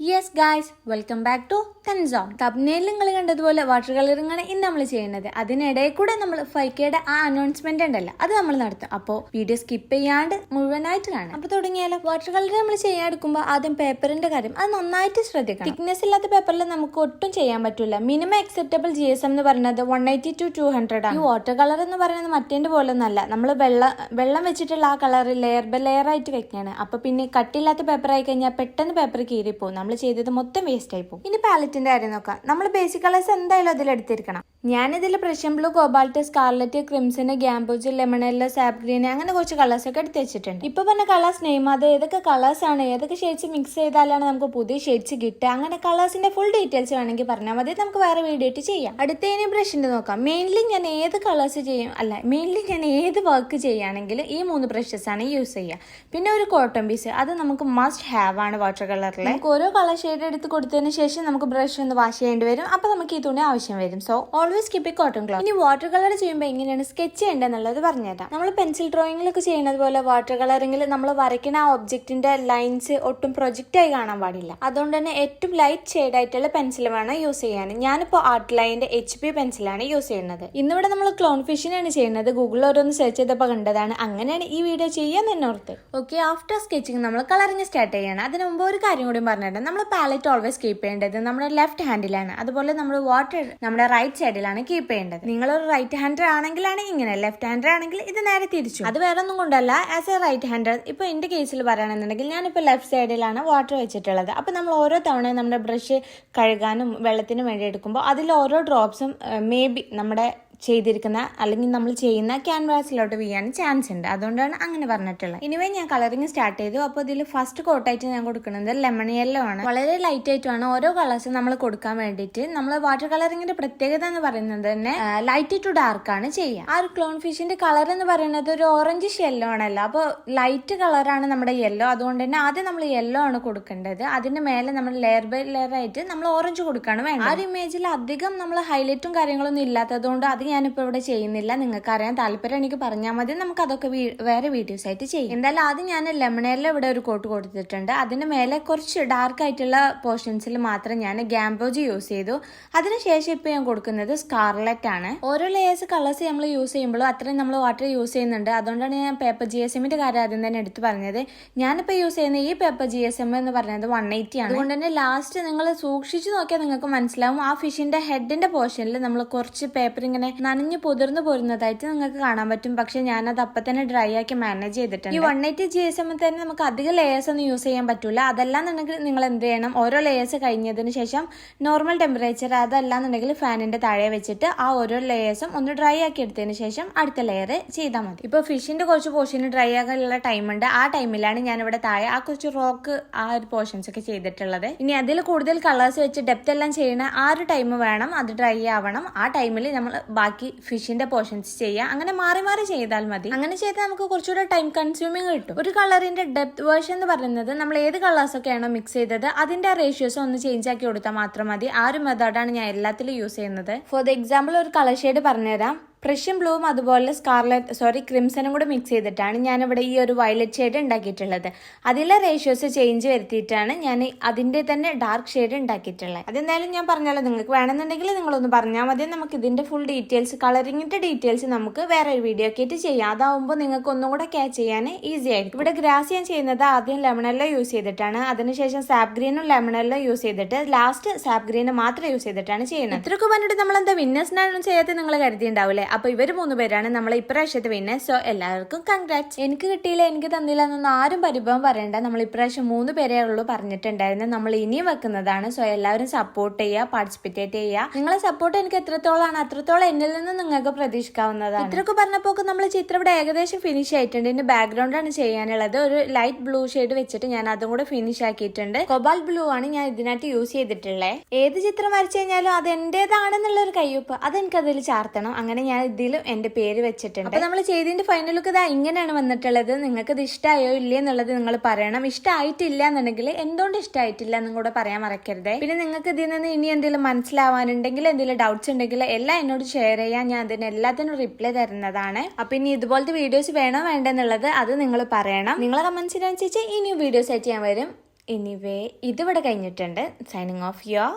Yes guys welcome back to തൻസോൺ തബ്നയിൽ നിങ്ങൾ കണ്ടതുപോലെ വാട്ടർ കളറിങ്ങാണ് ഇന്ന് നമ്മൾ ചെയ്യുന്നത്. അതിനിടയിൽ കൂടെ നമ്മൾ ഫൈവ് കെയുടെ ആ അനൗൺസ്മെന്റ് ഉണ്ടല്ലോ അത് നമ്മൾ നടത്തും. അപ്പോൾ വീഡിയോ സ്കിപ്പ് ചെയ്യാണ്ട് മുഴുവനായിട്ട് കാണാം. അപ്പോൾ തുടങ്ങിയാലോ? വാട്ടർ കളർ നമ്മൾ ചെയ്യാൻ എടുക്കുമ്പോൾ ആദ്യം പേപ്പറിന്റെ കാര്യം അത് നന്നായിട്ട് ശ്രദ്ധിക്കണം. തിക്നെസ് ഇല്ലാത്ത പേപ്പറിൽ നമുക്ക് ഒട്ടും ചെയ്യാൻ പറ്റില്ല minimum acceptable G S M എന്ന് പറയുന്നത് one eighty to two hundred ആണ്. ഈ വാട്ടർ കളർ എന്ന് പറയുന്നത് മറ്റേന്റെ പോലെ ഒന്നല്ല. നമ്മൾ വെള്ളം വെള്ളം വെച്ചിട്ടുള്ള ആ കളർ ലെയർ ബൈ ലെയർ ആയിട്ട് വെക്കുകയാണ് അപ്പൊ പിന്നെ കട്ടില്ലാത്ത പേപ്പർ ആയി കഴിഞ്ഞാൽ പെട്ടെന്ന് പേപ്പർ കീറിപ്പോകും നമ്മൾ ചെയ്തത് മൊത്തം വേസ്റ്റ് ആയി പോകും. ഇനി പാലറ്റിന്റെ കാര്യം നോക്കാം. നമ്മൾ ബേസിക് കളേഴ്സ് എന്തായാലും അതിൽ എടുത്തിരിക്കണം. ഞാനിതിൽ Prussian blue cobalt scarlet crimson gamboge lemon yellow sap green അങ്ങനെ കുറച്ച് കളേഴ്സ് ഒക്കെ എടുത്ത് വെച്ചിട്ടുണ്ട്. ഇപ്പൊ പറഞ്ഞ കളേഴ്സ് നെയിം അത് ഏതൊക്കെ കളേഴ്സ് ആണ് ഏതൊക്കെ ഷെയ്ഡ്സ് മിക്സ് ചെയ്താലാണ് നമുക്ക് പുതിയ ഷെയ്ഡ്സ് കിട്ടുക അങ്ങനെ കളേഴ്സിന്റെ ഫുൾ ഡീറ്റെയിൽസ് വേണമെങ്കിൽ പറഞ്ഞാൽ മതി. നമുക്ക് വേറെ വീഡിയോ ആയിട്ട് ചെയ്യാം. അടുത്ത ഇനി ബ്രഷിന്റെ നോക്കാം. മെയിൻലി ഞാൻ ഏത് കളേഴ്സ് ചെയ്യും അല്ല മെയിൻലി ഞാൻ ഏത് വർക്ക് ചെയ്യുകയാണെങ്കിൽ ഈ മൂന്ന് ബ്രഷസ് ആണ് യൂസ് ചെയ്യുക. പിന്നെ ഒരു കോട്ടൺ പീസ് അത് നമുക്ക് മസ്റ്റ് ഹാവ് ആണ് വാട്ടർ കളറിൽ ഓരോ കളർ ഷെയ്ഡ് എടുത്ത് കൊടുത്തതിന് ശേഷം നമുക്ക് ബ്രഷ് ഒന്ന് വാഷ് ചെയ്യേണ്ടി വരും. അപ്പൊ നമുക്ക് ഈ തുണി ആവശ്യം വരും. So always keep cotton cloth ഇനി വാട്ടർ കളർ ചെയ്യുമ്പോൾ എങ്ങനെയാണ് സ്കെച്ച് ചെയ്യേണ്ടതെന്നുള്ളത് പറഞ്ഞുതരാം. നമ്മൾ പെൻസിൽ ഡ്രോയിങ്ങിലൊക്കെ ചെയ്യുന്നത് പോലെ വാട്ടർ കളറിംഗിൽ നമ്മൾ വരയ്ക്കുന്ന ആ ഒബ്ജക്റ്റിന്റെ ലൈൻസ് ഒട്ടും പ്രൊജക്റ്റ് ആയി കാണാൻ പാടില്ല. അതുകൊണ്ട് തന്നെ ഏറ്റവും ലൈറ്റ് ഷെയ്ഡ് ആയിട്ടുള്ള പെൻസിൽ വേണം യൂസ് ചെയ്യാൻ. ഞാനിപ്പോൾ ആർട്ട് ലൈന്റെ എച്ച് പി പെൻസിലാണ് യൂസ് ചെയ്യുന്നത്. ഇന്നിവിടെ നമ്മൾ ക്ലോൺ ഫിഷിനാണ് ചെയ്യുന്നത്. ഗൂഗിളിൽ ഓരോന്ന് സെർച്ച് ചെയ്തപ്പോൾ കണ്ടതാണ്. അങ്ങനെയാണ് ഈ വീഡിയോ ചെയ്യാൻ തന്നെ ഓർത്ത്. ഓക്കെ ആഫ്റ്റർ സ്കെച്ചിങ് നമ്മൾ കളറിങ് സ്റ്റാർട്ട് ചെയ്യണം. അതിന് മുമ്പ് ഒരു കാര്യം കൂടി പറഞ്ഞിട്ട്. നമ്മൾ പാലറ്റ് ഓൾവേസ് കീപ്പ് ചെയ്യേണ്ടത് നമ്മുടെ ലെഫ്റ്റ് ഹാൻഡിലാണ് അതുപോലെ നമ്മൾ വാട്ടർ നമ്മുടെ റൈറ്റ് സൈഡിലാണ് കീപ്പ് ചെയ്യേണ്ടത്. നിങ്ങൾ ഒരു റൈറ്റ് ഹാൻഡർ ആണെങ്കിലാണ് ഇങ്ങനെ ലെഫ്റ്റ് ഹാൻഡർ ആണെങ്കിൽ ഇത് നേരെ തിരിച്ചു. അത് വേറെ ഒന്നും കൊണ്ടല്ല ആസ് എ റൈറ്റ് ഹാൻഡർ ഇപ്പൊ എന്റെ കേസിൽ പറയുകയാണെന്നുണ്ടെങ്കിൽ ഞാനിപ്പോൾ ലെഫ്റ്റ് സൈഡിലാണ് വാട്ടർ വെച്ചിട്ടുള്ളത്. അപ്പൊ നമ്മൾ ഓരോ തവണ നമ്മുടെ ബ്രഷ് കഴുകാനും വെള്ളത്തിനും വേണ്ടി എടുക്കുമ്പോൾ അതിൽ ഓരോ ഡ്രോപ്സും മേ ബി നമ്മുടെ ചെയ്തിരിക്കുന്ന അല്ലെങ്കിൽ നമ്മൾ ചെയ്യുന്ന ക്യാൻവാസിലോട്ട് വീഴാൻ ചാൻസ് ഉണ്ട്. അതുകൊണ്ടാണ് അങ്ങനെ പറഞ്ഞിട്ടുള്ളത്. ഇനിവേ ഞാൻ കളറിങ് സ്റ്റാർട്ട് ചെയ്തു. അപ്പോൾ ഇതിൽ ഫസ്റ്റ് കോട്ടായിട്ട് ഞാൻ കൊടുക്കുന്നത് ലെമൺ യെല്ലോ ആണ്. വളരെ ലൈറ്റ് ആയിട്ടുമാണ് ഓരോ കളേഴ്സും നമ്മൾ കൊടുക്കാൻ വേണ്ടിയിട്ട്. നമ്മൾ വാട്ടർ കളറിങ്ങിന്റെ പ്രത്യേകത എന്ന് പറയുന്നത് തന്നെ ലൈറ്റ് ടു ഡാർക്ക് ആണ് ചെയ്യുക. ആ ഒരു ക്ലോൺ ഫിഷിന്റെ കളർ എന്ന് പറയുന്നത് ഒരു ഓറഞ്ച് യെല്ലോ ആണല്ലോ. അപ്പോൾ ലൈറ്റ് കളറാണ് നമ്മുടെ യെല്ലോ അതുകൊണ്ട് തന്നെ ആദ്യം നമ്മൾ യെല്ലോ ആണ് കൊടുക്കേണ്ടത്. അതിന് മേലെ നമ്മൾ ലെയർ ബൈ ലെയർ ആയിട്ട് നമ്മൾ ഓറഞ്ച് കൊടുക്കുകയാണ് വേണ്ടത്. ആ ഒരു ഇമേജിൽ അധികം നമ്മൾ ഹൈലൈറ്റും കാര്യങ്ങളൊന്നും ഇല്ലാത്തതുകൊണ്ട് അത് ഞാനിപ്പോൾ ഇവിടെ ചെയ്യുന്നില്ല. നിങ്ങൾക്ക് അറിയാൻ താല്പര്യം എനിക്ക് പറഞ്ഞാൽ മതി. നമുക്ക് അതൊക്കെ വേറെ വീഡിയോസ് ആയിട്ട് ചെയ്യും. എന്തായാലും ആദ്യം ഞാൻ ലെമണേലിൽ ഇവിടെ ഒരു കോട്ട് കൊടുത്തിട്ടുണ്ട്. അതിന് മേലെ കുറച്ച് ഡാർക്ക് ആയിട്ടുള്ള പോർഷൻസിൽ മാത്രം ഞാൻ ഗാംബോജി യൂസ് ചെയ്തു. അതിനുശേഷം ഇപ്പോൾ ഞാൻ കൊടുക്കുന്നത് സ്കാർലറ്റ് ആണ്. ഓരോ ലേയേഴ്സ് കളേഴ്സ് നമ്മൾ യൂസ് ചെയ്യുമ്പോഴും അത്രയും നമ്മൾ വാട്ടർ യൂസ് ചെയ്യുന്നുണ്ട്. അതുകൊണ്ടാണ് ഞാൻ പേപ്പർ ജി എസ് എമ്മിന്റെ കാര്യം ആദ്യം തന്നെ എടുത്ത് പറഞ്ഞത്. ഞാനിപ്പോൾ യൂസ് ചെയ്യുന്ന ഈ പേപ്പർ ജി എസ് എം എന്ന് പറയുന്നത് വൺ എയ്റ്റി ആണ്. അതുകൊണ്ട് തന്നെ ലാസ്റ്റ് നിങ്ങൾ സൂക്ഷിച്ചു നോക്കിയാൽ നിങ്ങൾക്ക് മനസ്സിലാവും. ആ ഫിഷിന്റെ ഹെഡിന്റെ പോർഷനിൽ നമ്മൾ കുറച്ച് പേപ്പർ ഇങ്ങനെ നനഞ്ഞു പുതിർന്നു പോരുന്നതായിട്ട് നിങ്ങൾക്ക് കാണാൻ പറ്റും. പക്ഷെ ഞാനത് അപ്പം തന്നെ ഡ്രൈ ആക്കി മാനേജ് ചെയ്തിട്ടുണ്ട്. ഈ വൺ എയ്റ്റി ജി എസ് എമ്മിൽ തന്നെ നമുക്ക് അധികം ലേയേഴ്സ് ഒന്നും യൂസ് ചെയ്യാൻ പറ്റൂല. അതല്ലാന്നുണ്ടെങ്കിൽ നിങ്ങൾ എന്ത് ചെയ്യണം? ഓരോ ലേയേഴ്സ് കഴിഞ്ഞതിന് ശേഷം നോർമൽ ടെമ്പറേച്ചർ അതല്ലാന്നുണ്ടെങ്കിൽ ഫാനിന്റെ താഴെ വെച്ചിട്ട് ആ ഓരോ ലേയേഴ്സും ഒന്ന് ഡ്രൈ ആക്കി എടുത്തതിന് ശേഷം അടുത്ത ലെയർ ചെയ്താൽ മതി. ഇപ്പോൾ ഫിഷിന്റെ കുറച്ച് പോർഷന് ഡ്രൈ ആകാനുള്ള ടൈം ഉണ്ട്. ആ ടൈമിലാണ് ഞാൻ ഇവിടെ താഴെ ആ കുറച്ച് റോക്ക് ആ ഒരു പോർഷൻസ് ഒക്കെ ചെയ്തിട്ടുള്ളത്. ഇനി അതിൽ കൂടുതൽ കളേഴ്സ് വെച്ച് ഡെപ്ത് എല്ലാം ചെയ്യണ ആ ഒരു ടൈം വേണം. അത് ഡ്രൈ ആവണം. ആ ടൈമിൽ നമ്മൾ ബാക്കി ഫിഷിന്റെ പോർഷൻസ് ചെയ്യുക അങ്ങനെ മാറി മാറി ചെയ്താൽ മതി. അങ്ങനെ ചെയ്താൽ നമുക്ക് കുറച്ചുകൂടെ ടൈം കൺസ്യൂമിങ് കിട്ടും. ഒരു കളറിന്റെ ഡെപ്ത് വേർഷൻ എന്ന് പറയുന്നത് നമ്മൾ ഏത് കളേഴ്സ് ഒക്കെയാണോ മിക്സ് ചെയ്തത് അതിന്റെ റേഷ്യോസ് ഒന്ന് ചേഞ്ച് ആക്കി കൊടുത്താൽ മാത്രം മതി. ആ ഒരു മെത്തേഡാണ് ഞാൻ എല്ലാത്തിലും യൂസ് ചെയ്യുന്നത്. ഫോർ ദ എക്സാമ്പിൾ ഒരു കളർ ഷെയ്ഡ് പറഞ്ഞുതരാം. പ്രഷ്യൻ ബ്ലൂവും അതുപോലെ സ്കാർലറ്റ് സോറി ക്രിംസനും കൂടെ മിക്സ് ചെയ്തിട്ടാണ് ഞാനിവിടെ ഈ ഒരു വയലറ്റ് ഷെയ്ഡ് ഉണ്ടാക്കിയിട്ടുള്ളത്. അതിലെ റേഷ്യോസ് ചേഞ്ച് വരുത്തിയിട്ടാണ് ഞാൻ അതിന്റെ തന്നെ ഡാർക്ക് ഷെയ്ഡ് ഉണ്ടാക്കിയിട്ടുള്ളത്. അതെന്തായാലും ഞാൻ പറഞ്ഞാലോ നിങ്ങൾക്ക് വേണമെന്നുണ്ടെങ്കിൽ നിങ്ങളൊന്ന് പറഞ്ഞാൽ മതി. നമുക്ക് ഇതിന്റെ ഫുൾ ഡീറ്റെയിൽസ് കളറിങ്ങിന്റെ ഡീറ്റെയിൽസ് നമുക്ക് വേറെ ഒരു വീഡിയോ ഒക്കെ ആയിട്ട് ചെയ്യാം. അതാവുമ്പോൾ നിങ്ങൾക്ക് ഒന്നും കൂടെ ക്യാച്ച് ചെയ്യാൻ ഈസി ആയിരിക്കും. ഇവിടെ ഗ്രാസ് ഞാൻ ചെയ്യുന്നത് ആദ്യം ലെമണെല്ലോ യൂസ് ചെയ്തിട്ടാണ്. അതിനുശേഷം സാപ്പ് ഗ്രീനും ലെമണെല്ലോ യൂസ് ചെയ്തിട്ട് ലാസ്റ്റ് സാപ്പ് ഗ്രീന് മാത്രം യൂസ് ചെയ്തിട്ടാണ് ചെയ്യുന്നത്. ഇത്രയൊക്കെ പറഞ്ഞിട്ട് നമ്മൾ എന്താ വിന്നേഴ്സിനാണ് ചെയ്യാത്ത നിങ്ങൾ കരുതിയിട്ടുണ്ടാവില്ലേ അപ്പൊ ഇവർ മൂന്ന് പേരാണ് നമ്മളെ ഇപ്രാവശ്യത്തെ വിന്നെ സോ എല്ലാവർക്കും കൺഗ്രാറ്റ്സ് എനിക്ക് കിട്ടിയില്ല എനിക്ക് തന്നില്ല എന്നൊന്നും ആരും പരിഭവം പറയണ്ട. നമ്മൾ ഇപ്രാവശ്യം മൂന്ന് പേരേ ഉള്ളൂ പറഞ്ഞിട്ടുണ്ടായിരുന്നു. നമ്മൾ ഇനിയും വെക്കുന്നതാണ്. സോ എല്ലാവരും സപ്പോർട്ട് ചെയ്യുക പാർട്ടിസിപ്പേറ്റ് ചെയ്യുക. നിങ്ങളെ സപ്പോർട്ട് എനിക്ക് എത്രത്തോളാണ്? അത്രത്തോളം എന്നിൽ നിന്ന് നിങ്ങൾക്ക് പ്രതീക്ഷിക്കാവുന്നതാണ്. ഇത്രയൊക്കെ പറഞ്ഞപ്പോൾ നമ്മൾ ചിത്രം ഇവിടെ ഏകദേശം ഫിനിഷ് ആയിട്ടുണ്ട്. ഇതിന്റെ ബാക്ക്ഗ്രൗണ്ട് ആണ് ചെയ്യാനുള്ളത്. ഒരു ലൈറ്റ് ബ്ലൂ ഷെയ്ഡ് വെച്ചിട്ട് ഞാൻ അതും കൂടെ ഫിനിഷ് ആക്കിയിട്ടുണ്ട്. കൊബാൽ ബ്ലൂ ആണ് ഞാൻ ഇതിനായിട്ട് യൂസ് ചെയ്തിട്ടുള്ളത് ഏത് ചിത്രം വരച്ചു കഴിഞ്ഞാലും അത് എന്റേതാണെന്നുള്ള ഒരു കയ്യൊപ്പ്. അതിൽ ചാർത്തണം. അങ്ങനെ ഞാൻ ഇതിലും എന്റെ പേര് വെച്ചിട്ടുണ്ട്. അപ്പൊ നമ്മൾ ചെയ്തതിന്റെ ഫൈനൽ ലുക്ക് ഇതാ ഇങ്ങനെയാണ് വന്നിട്ടുള്ളത്. നിങ്ങൾക്ക് ഇത് ഇഷ്ടമായോ ഇല്ലേ എന്നുള്ളത് നിങ്ങൾ പറയണം. ഇഷ്ടമായിട്ടില്ല എന്നുണ്ടെങ്കിൽ എന്തുകൊണ്ട് ഇഷ്ടമായിട്ടില്ല എന്നും കൂടെ പറയാൻ മറക്കരുത്. പിന്നെ നിങ്ങൾക്ക് ഇതിൽ നിന്ന് ഇനി എന്തെങ്കിലും മനസ്സിലാവാനുണ്ടെങ്കിൽ എന്തെങ്കിലും ഡൗട്ട്സ് ഉണ്ടെങ്കിൽ എല്ലാം എന്നോട് ഷെയർ ചെയ്യാൻ ഞാൻ അതിന് എല്ലാത്തിനും റിപ്ലൈ തരുന്നതാണ്. അപ്പൊ ഇനി ഇതുപോലത്തെ വീഡിയോസ് വേണോ വേണ്ടെന്നുള്ളത് അത് നിങ്ങൾ പറയണം. നിങ്ങളെ കമൻസിനനുസരിച്ച് ഇനിയും വീഡിയോസ് ആയിട്ട് ഞാൻ വരും. എനിവേ ഇതിവിടെ കഴിഞ്ഞിട്ടുണ്ട്. Signing off your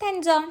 തെൻസോൺ